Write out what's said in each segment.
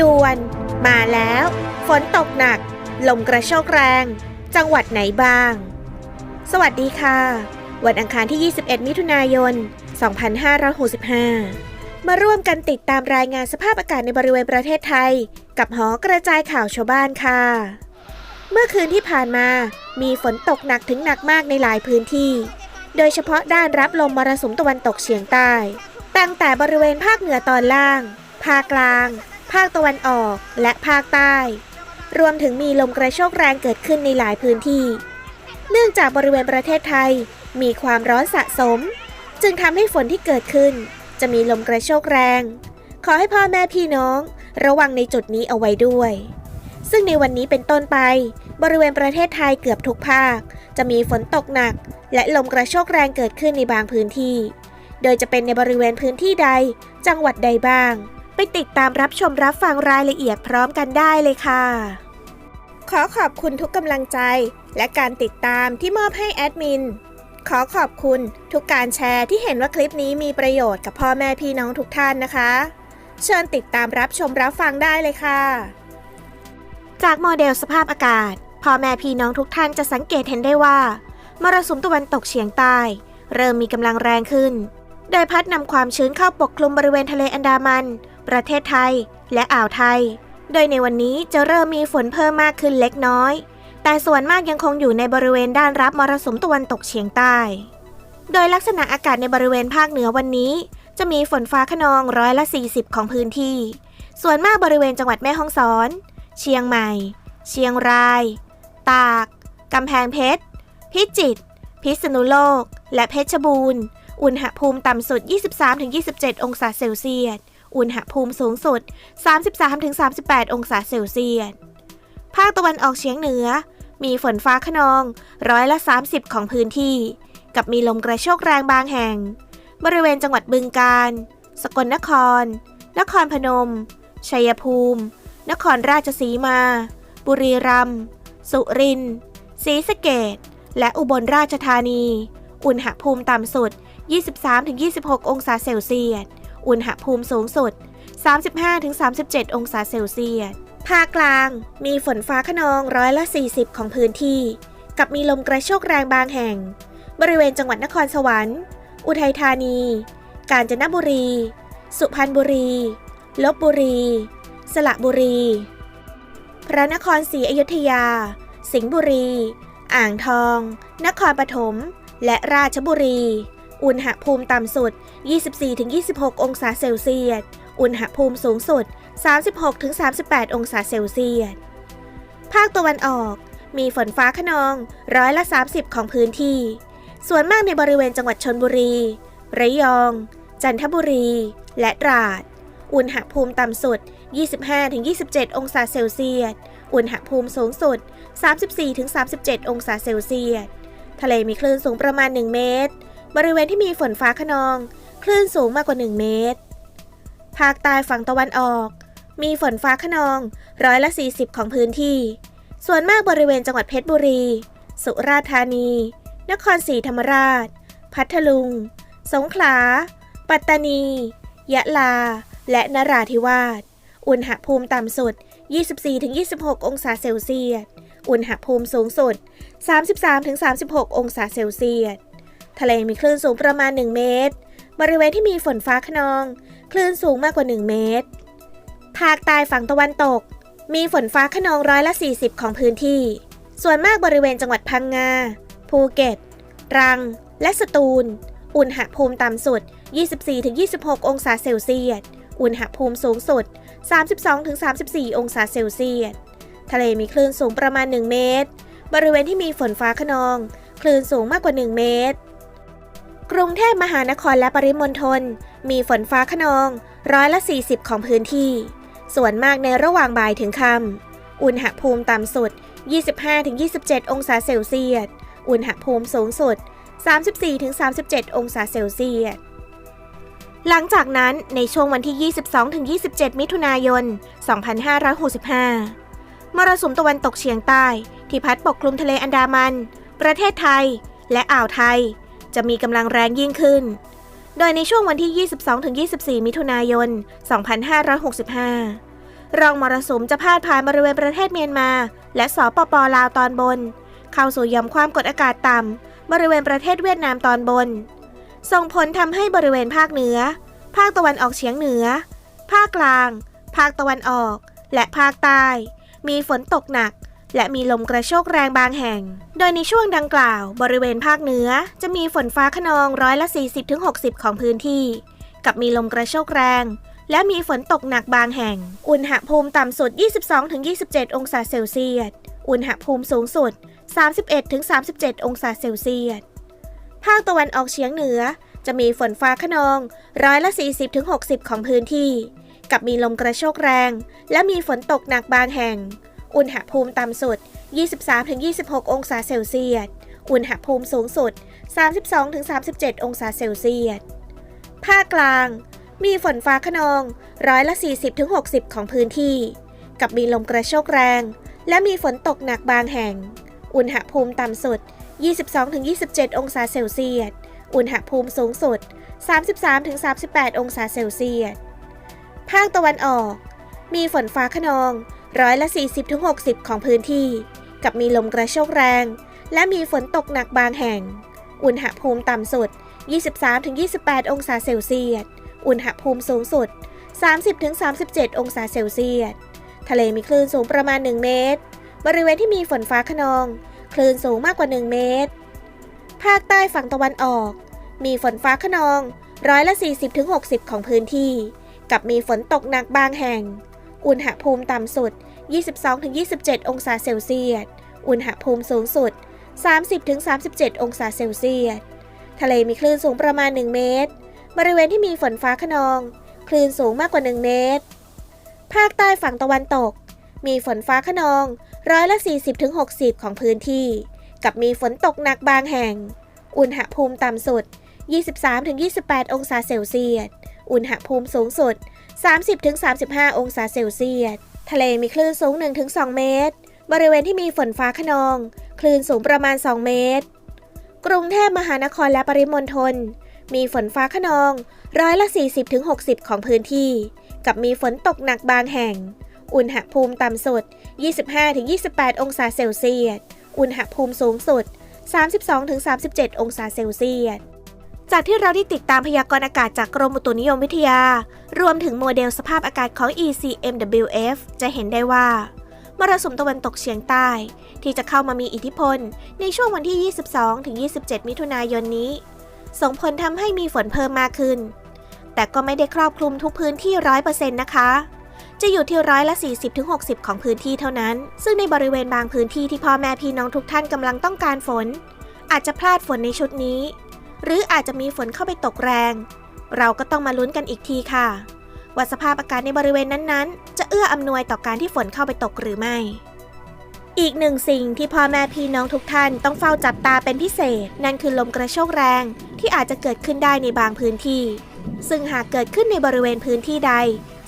ด่วน มาแล้ว ฝนตกหนัก ลมกระโชกแรง จังหวัดไหนบ้าง สวัสดีค่ะ วันอังคารที่ 21 มิถุนายน 2565 มาร่วมกันติดตามรายงานสภาพอากาศในบริเวณประเทศไทย กับหอกระจายข่าวชาวบ้านค่ะ เมื่อคืนที่ผ่านมา มีฝนตกหนักถึงหนักมากในหลายพื้นที่ โดยเฉพาะด้านรับลมมรสุมตะวันตกเฉียงใต้ ตั้งแต่บริเวณภาคเหนือตอนล่าง ภาคกลาง ภาคตะวันออกและภาคใต้ รวมถึงมีลมกระโชกแรงเกิดขึ้นในหลายพื้นที่ เนื่องจากบริเวณประเทศไทยมีความร้อนสะสม จึงทำให้ฝนที่เกิดขึ้น จะมีลมกระโชกแรง ขอให้พ่อแม่พี่น้อง ระวังในจุดนี้เอาไว้ด้วย ซึ่งในวันนี้เป็นต้นไป บริเวณประเทศไทยเกือบทุกภาค จะมีฝนตกหนัก และลมกระโชกแรงเกิดขึ้นในบางพื้นที่ โดยจะเป็นในบริเวณพื้นที่ใด จังหวัดใดบ้าง ไปติดตามรับชมรับฟังรายละเอียดพร้อมกันได้เลยค่ะ ขอขอบคุณทุกกำลังใจ และการติดตามที่มอบให้แอดมิน ขอขอบคุณทุกการแชร์ที่เห็นว่าคลิปนี้มีประโยชน์กับพ่อแม่พี่น้องทุกท่านนะคะ เชิญติดตามรับชมรับฟังได้เลยค่ะ จากโมเดลสภาพอากาศพ่อแม่พี่น้องทุกท่านจะสังเกตเห็นได้ว่ามรสุมตะวันตกเฉียงใต้ เริ่มมีกำลังแรงขึ้น โดยพัดนำความชื้นเข้าปกคลุมบริเวณทะเลอันดามัน ประเทศไทย และอ่าวไทย โดยในวันนี้จะเริ่มมีฝนเพิ่มมากขึ้นเล็กน้อย แต่ส่วนมากยังคงอยู่ในบริเวณด้านรับมรสุมตะวันตกเฉียงใต้ โดยลักษณะอากาศในบริเวณภาคเหนือวันนี้ จะมีฝนฟ้าขนองร้อยละ 40 ของพื้นที่ ส่วนมากบริเวณจังหวัดแม่ฮ่องสอน เชียงใหม่ เชียงราย ตาก กำแพงเพชร พิจิตร พิษณุโลก และเพชรบูรณ์ อุณหภูมิต่ำสุด 23-27 องศาเซลเซียส อุณหภูมิสูงสุด 33-38 องศาเซลเซียส ภาคตะวันออกเฉียงเหนือ มีฝนฟ้าขนองร้อยละ 30 ของพื้นที่ กับมีลมกระโชกแรงบางแห่ง บริเวณจังหวัดบึงกาฬ สกลนคร นครพนม ชัยภูมิ นครราชสีมา บุรีรัมย์ สุรินทร์ศรีสะเกดและอุบลราชธานี อุณหภูมิต่ำสุด 23-26 องศาเซลเซียส อุณหภูมิสูงสุด 35-37 องศาเซลเซียส ภาคกลาง มีฝนฟ้าขนองร้อยละ 40 ของพื้นที่ กับมีลมกระโชกแรงบางแห่ง บริเวณจังหวัดนครสวรรค์ อุทัยธานี กาญจนบุรี สุพรรณบุรี ลบบุรี สระบุรี พระนครศรีอยุธยา สิงห์บุรี อ่างทอง นครปฐม และราชบุรี อุณหภูมิต่ำสุด 24-26 องศาเซลเซียส อุณหภูมิสูงสุด 36-38 องศาเซลเซียส ภาคตะวันออก มีฝนฟ้าขนองร้อยละ 30 ของพื้นที่ ส่วนมากในบริเวณจังหวัดชนบุรี ระยอง จันทบุรี และตราด อุณหภูมิต่ำสุด 25-27 องศาเซลเซียส อุณหภูมิสูงสุด 34-37 องศาเซลเซียส ทะเลมีคลื่นสูงประมาณ 1 เมตร บริเวณที่มีฝนฟ้าขนอง คลื่นสูงมากกว่า 1 เมตร ภาคใต้ฝั่งตะวันออก มีฝนฟ้าขนองร้อยละ 40 ของพื้นที่ ส่วนมากบริเวณจังหวัดเพชรบุรี สุราษฎร์ธานี นครศรีธรรมราช พัทลุง สงขลา ปัตตานี ยะลา และนราธิวาส อุณหภูมิต่ำสุด 24-26 องศาเซลเซียส อุณหภูมิสูงสุด 33-36 องศาเซลเซียส ทะเลมีคลื่นสูงประมาณ 1 เมตร บริเวณที่มีฝนฟ้าขนอง คลื่นสูงมากกว่า 1 เมตร ภาคใต้ฝั่งตะวันตก มีฝนฟ้าขนองร้อยละ 40 ของพื้นที่ ส่วนมากบริเวณจังหวัดพังงา ภูเก็ตรัง และสตูล อุณหภูมิต่ำสุด 24-26 องศาเซลเซียส อุณหภูมิสูงสุด 32-34 องศาเซลเซียส ทะเลมีคลื่นสูงประมาณ 1 เมตร บริเวณที่มีฝนฟ้าขนอง คลื่นสูงมากกว่า 1 เมตร กรุงเทพมหานครและปริมณฑลมีฝนฟ้าขนองร้อยละ 40 ของพื้นที่ ส่วนมากในระหว่างบ่ายถึงค่ำอุณหภูมิต่ำสุด 25-27 องศาเซลเซียส อุณหภูมิสูงสุด 34-37 องศาเซลเซียส หลังจากนั้นในช่วงวันที่ 22-27 มิถุนายน 2565 มรสุมตะวันตกเฉียงใต้ ที่พัดปกคลุมทะเลอันดามัน ประเทศไทย และอ่าวไทย จะมีกำลังแรงยิ่งขึ้น โดยในช่วงวันที่ 22-24 มิถุนายน 2565รองมรสุมจะพาดผ่านบริเวณประเทศเมียนมา และสปปลาวตอนบน เข้าสู่ย่อมความกดอากาศต่ำบริเวณประเทศเวียดนามตอนบน ส่งผลทำให้บริเวณภาคเหนือ ภาคตะวันออกเฉียงเหนือ ภาคกลาง ภาคตะวันออก และภาคใต้ มีฝนตกหนัก และมีลมกระโชกแรงบางแห่ง โดยในช่วงดังกล่าว บริเวณภาคเหนือ จะมีฝนฟ้าขนองร้อยละ 40-60 ของพื้นที่ กับมีลมกระโชกแรง และมีฝนตกหนักบางแห่ง อุณหภูมิต่ำสุด 22-27 องศาเซลเซียส อุณหภูมิสูงสุด 31-37 องศาเซลเซียส ภาคตะวันออกเฉียงเหนือ จะมีฝนฟ้าขนองร้อยละ 40-60 ของพื้นที่ กับมีลมกระโชกแรง และมีฝนตกหนักบางแห่ง อุณหภูมิต่ำสุด 23-26 องศาเซลเซียส อุณหภูมิสูงสุด 32-37 องศาเซลเซียส ภาคกลาง มีฝนฟ้าขนองร้อยละ 40-60 ของพื้นที่ กับมีลมกระโชกแรง และมีฝนตกหนักบางแห่ง อุณหภูมิต่ำสุด 22-27 องศาเซลเซียส อุณหภูมิสูงสุด 33-38 องศาเซลเซียส ภาคตะวันออก มีฝนฟ้าขนอง ร้อยละ 40-60 ของพื้นที่ กับมีลมกระโชกแรง และมีฝนตกหนักบางแห่ง อุณหภูมิต่ำสุด 23-28 องศาเซลเซียส อุณหภูมิสูงสุด 30-37 องศาเซลเซียส ทะเลมีคลื่นสูงประมาณ 1 เมตร บริเวณที่มีฝนฟ้าขนอง คลื่นสูงมากกว่า 1 เมตร ภาคใต้ฝั่งตะวันออก มีฝนฟ้าขนองร้อยละ 40-60 ของพื้นที่ กับมีฝนตกหนักบางแห่ง อุณหภูมิต่ำสุด 22-27 องศาเซลเซียส อุณหภูมิสูงสุด 30-37 องศาเซลเซียส ทะเลมีคลื่นสูงประมาณ 1 เมตร บริเวณที่มีฝนฟ้าขนอง คลื่นสูงมากกว่า 1 เมตร ภาคใต้ฝั่งตะวันตก มีฝนฟ้าขนองร้อยละ 40-60 ของพื้นที่ กับมีฝนตกหนักบางแห่ง อุณหภูมิต่ำสุด 23-28 องศาเซลเซียส อุณหภูมิสูงสุด 30-35 องศาเซลเซียส ทะเลมีคลื่นสูง 1-2 เมตร บริเวณที่มีฝนฟ้าขนอง คลื่นสูงประมาณ 2 เมตร กรุงเทพมหานครและปริมณฑล มีฝนฟ้าขนองร้อยละ 40-60 ของพื้นที่ กับมีฝนตกหนักบางแห่ง อุณหภูมิต่ำสุด 25-28 องศาเซลเซียส อุณหภูมิสูงสุด 32-37 องศาเซลเซียส จากที่เราได้ติดตามพยากรณ์อากาศจากกรมอุตุนิยมวิทยา รวมถึงโมเดลสภาพอากาศของ ECMWF จะเห็นได้ว่ามรสุมตะวันตกเฉียงใต้ ที่จะเข้ามามีอิทธิพล ในช่วงวันที่ 22-27 มิถุนายนนี้ ส่งผลทำให้มีฝนเพิ่มมากขึ้น แต่ก็ไม่ได้ครอบคลุมทุกพื้นที่100%นะคะ จะอยู่ที่ร้อยละ 40-60 ของพื้นที่เท่านั้น ซึ่งในบริเวณบางพื้นที่ที่พ่อแม่พี่น้องทุกท่านกำลังต้องการฝน อาจจะพลาดฝนในชุดนี้ หรืออาจจะมีฝนเข้าไปตกแรง เราก็ต้องมาลุ้นกันอีกทีค่ะ ว่าสภาพอากาศในบริเวณนั้นๆ จะเอื้ออำนวยต่อการที่ฝนเข้าไปตกหรือไม่ อีกหนึ่งสิ่งที่พ่อแม่พี่น้องทุกท่านต้องเฝ้าจับตาเป็นพิเศษ นั่นคือลมกระโชกแรงที่อาจจะเกิดขึ้นได้ในบางพื้นที่ ซึ่งหากเกิดขึ้นในบริเวณพื้นที่ใด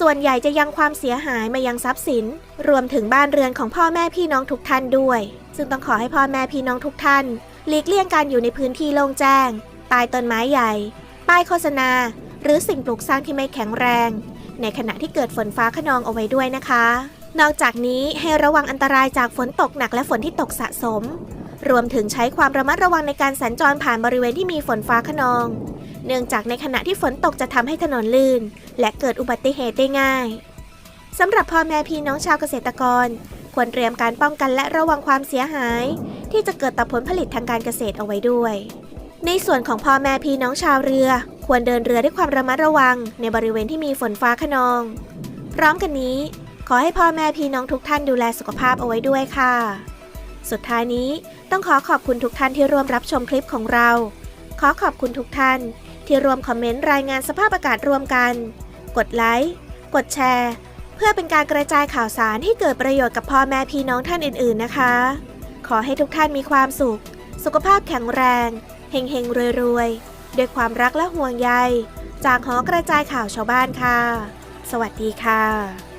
ส่วนใหญ่จะยังความเสียหายมายังทรัพย์สิน รวมถึงบ้านเรือนของพ่อแม่พี่น้องทุกท่านด้วย ซึ่งต้องขอให้พ่อแม่พี่น้องทุกท่านหลีกเลี่ยงการอยู่ในพื้นที่โล่งแจ้ง ใต้ต้นไม้ใหญ่ ป้ายโฆษณา หรือสิ่งปลูกสร้างที่ไม่แข็งแรง ในขณะที่เกิดฝนฟ้าขนองเอาไว้ด้วยนะคะ นอกจากนี้ให้ระวังอันตรายจากฝนตกหนักและฝนที่ตกสะสม รวมถึงใช้ความระมัดระวังในการสัญจรผ่านบริเวณที่มีฝนฟ้าขนอง เนื่องจากในขณะที่ฝนตกจะทำให้ถนนลื่น และเกิดอุบัติเหตุได้ง่ายสำหรับพ่อแม่พี่น้องชาวเกษตรกร ควรเตรียมการป้องกันและระวังความเสียหาย ที่จะเกิดต่อผลผลิตทางการเกษตรเอาไว้ด้วย ในส่วนของพ่อแม่พี่น้องชาวเรือ ควรเดินเรือด้วยความระมัดระวัง ในบริเวณที่มีฝนฟ้าขนอง พร้อมกันนี้ ขอให้พ่อแม่พี่น้องทุกท่านดูแลสุขภาพเอาไว้ด้วยค่ะ สุดท้ายนี้ต้องขอขอบคุณทุกท่านที่ร่วมรับชมคลิปของเรา ขอขอบคุณทุกท่าน ที่ร่วมคอมเมนต์รายงานสภาพอากาศร่วมกัน กดไลค์ กดแชร์ เพื่อเป็นการกระจายข่าวสารให้เกิดประโยชน์กับพ่อแม่พี่น้องท่านอื่น ๆนะคะ ขอให้ทุกท่านมีความสุข สุขภาพแข็งแรง เฮงเฮงรวยๆ ด้วยความรักและห่วงใย จากหอกระจายข่าวชาวบ้านค่ะ สวัสดีค่ะ